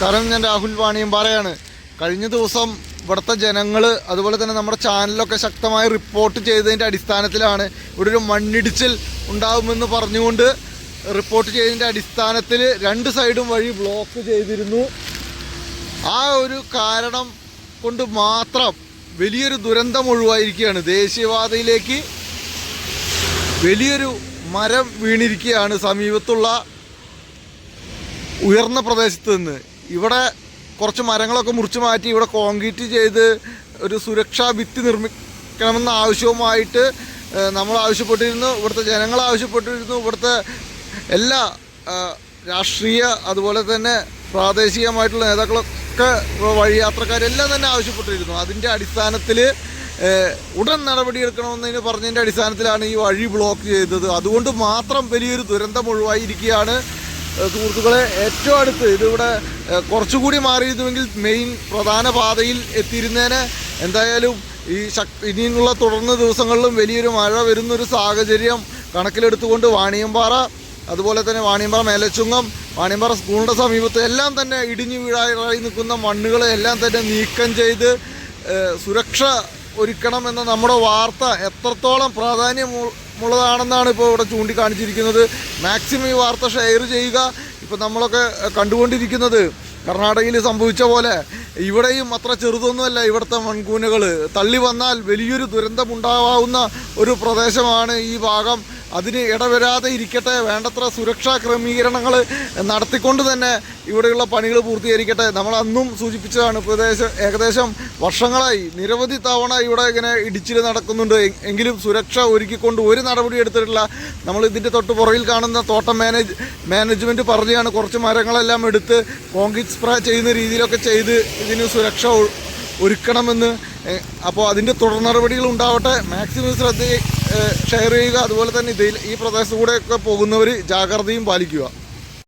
നമസ്കാരം ഞാൻ രാഹുൽ വാണിയമ്പാറയാണ് കഴിഞ്ഞ ദിവസം ഇവിടുത്തെ ജനങ്ങൾ അതുപോലെ തന്നെ നമ്മുടെ ചാനലൊക്കെ ശക്തമായി റിപ്പോർട്ട് ചെയ്തതിന്റെ അടിസ്ഥാനത്തിലാണ് ഇവിടെ ഒരു മണ്ണിടിച്ചിൽ ഉണ്ടാകുമെന്ന് പറഞ്ഞുകൊണ്ട് റിപ്പോർട്ട് ചെയ്തതിന്റെ അടിസ്ഥാനത്തിൽ രണ്ട് സൈഡും വഴി ബ്ലോക്ക് ചെയ്തിരുന്നു. ആ ഒരു കാരണം കൊണ്ട് മാത്രം വലിയൊരു ദുരന്തം ഒഴിവായിരിക്കുകയാണ്. ദേശീയപാതയിലേക്ക് വലിയൊരു മരം വീണിരിക്കുകയാണ് സമീപത്തുള്ള ഉയർന്ന പ്രദേശത്ത് നിന്ന്. ഇവിടെ കുറച്ച് മരങ്ങളൊക്കെ മുറിച്ച് മാറ്റി ഇവിടെ കോൺക്രീറ്റ് ചെയ്ത് ഒരു സുരക്ഷാ ഭിത്തി നിർമ്മിക്കണമെന്ന ആവശ്യവുമായിട്ട് നമ്മൾ ആവശ്യപ്പെട്ടിരുന്നു ഇവിടുത്തെ ജനങ്ങൾ ആവശ്യപ്പെട്ടിരുന്നു ഇവിടുത്തെ എല്ലാ രാഷ്ട്രീയ അതുപോലെ തന്നെ പ്രാദേശികമായിട്ടുള്ള നേതാക്കളൊക്കെ വഴിയാത്രക്കാരെല്ലാം തന്നെ ആവശ്യപ്പെട്ടിരുന്നു. അതിന്റെ അടിസ്ഥാനത്തിൽ ഉടൻ നടപടിയെടുക്കണമെന്നതിന് പറഞ്ഞതിന്റെ അടിസ്ഥാനത്തിലാണ് ഈ വഴി ബ്ലോക്ക് ചെയ്തത്. അതുകൊണ്ട് മാത്രം വലിയൊരു ദുരന്തം ഒഴിവായിരിക്കുകയാണ് സുഹൃത്തുക്കളെ ഏറ്റവും അടുത്ത് ഇതിവിടെ കുറച്ചുകൂടി മാറിയിരുന്നുവെങ്കിൽ മെയിൻ പ്രധാന പാതയിൽ എത്തിയിരുന്നേനെ. എന്തായാലും ഈ ശക്തി ഇനിയുള്ള തുടർന്ന ദിവസങ്ങളിലും വലിയൊരു മഴ വരുന്നൊരു സാഹചര്യം കണക്കിലെടുത്തുകൊണ്ട് വാണിയമ്പാറ അതുപോലെ തന്നെ വാണിയമ്പാറ മേലച്ചുങ്ങം വാണിയമ്പാറ സ്കൂളിന്റെ സമീപത്ത് എല്ലാം തന്നെ ഇടിഞ്ഞു വീഴായി നിൽക്കുന്ന മണ്ണുകളെ എല്ലാം തന്നെ നീക്കം ചെയ്ത് സുരക്ഷ ഒരുക്കണം എന്ന നമ്മുടെ വാർത്ത എത്രത്തോളം പ്രാധാന്യമുള്ളതാണെന്നാണ് ഇപ്പോൾ ഇവിടെ ചൂണ്ടിക്കാണിച്ചിരിക്കുന്നത്. മാക്സിമം ഈ വാർത്ത ഷെയർ ചെയ്യുക. ഇപ്പോൾ നമ്മളൊക്കെ കണ്ടുകൊണ്ടിരിക്കുന്നത് കർണാടകയിൽ സംഭവിച്ച പോലെ ഇവിടെയും അത്ര ചെറുതൊന്നുമല്ല ഇവിടുത്തെ മൺകൂനകൾ തള്ളി വന്നാൽ വലിയൊരു ദുരന്തമുണ്ടാവാവുന്ന ഒരു പ്രദേശമാണ് ഈ ഭാഗം. അതിന് ഇടവരാതെ ഇരിക്കട്ടെ വേണ്ടത്ര സുരക്ഷാ ക്രമീകരണങ്ങൾ നടത്തിക്കൊണ്ട് തന്നെ ഇവിടെയുള്ള പണികൾ പൂർത്തീകരിക്കട്ടെ. നമ്മൾ അന്നും സൂചിപ്പിച്ചതാണ് പ്രദേശം ഏകദേശം വർഷങ്ങളായി നിരവധി തവണ ഇവിടെ ഇങ്ങനെ ഇടിച്ചിൽ നടക്കുന്നുണ്ട്. എങ്കിലും സുരക്ഷ ഒരുക്കിക്കൊണ്ട് ഒരു നടപടി എടുത്തിട്ടില്ല. നമ്മൾ ഇതിന്റെ തൊട്ട് പുറകിൽ കാണുന്ന തോട്ടം മാനേജ് മാനേജ്മെന്റ് പറഞ്ഞാണ് കുറച്ച് മരങ്ങളെല്ലാം എടുത്ത് കോൺക്രീറ്റ് സ്പ്രേ ചെയ്യുന്ന രീതിയിലൊക്കെ ചെയ്ത് ഇതിന് സുരക്ഷ ഒരുക്കണമെന്ന് അപ്പോൾ അതിന്റെ തുടർ നടപടികൾ ഉണ്ടാവട്ടെ. മാക്സിമം ശ്രദ്ധ ഷെയർ ചെയ്യുക. അതുപോലെ തന്നെ ഇതിൽ ഈ പ്രദേശത്തു കൂടെയൊക്കെ പോകുന്നവർ ജാഗ്രതയും പാലിക്കുക.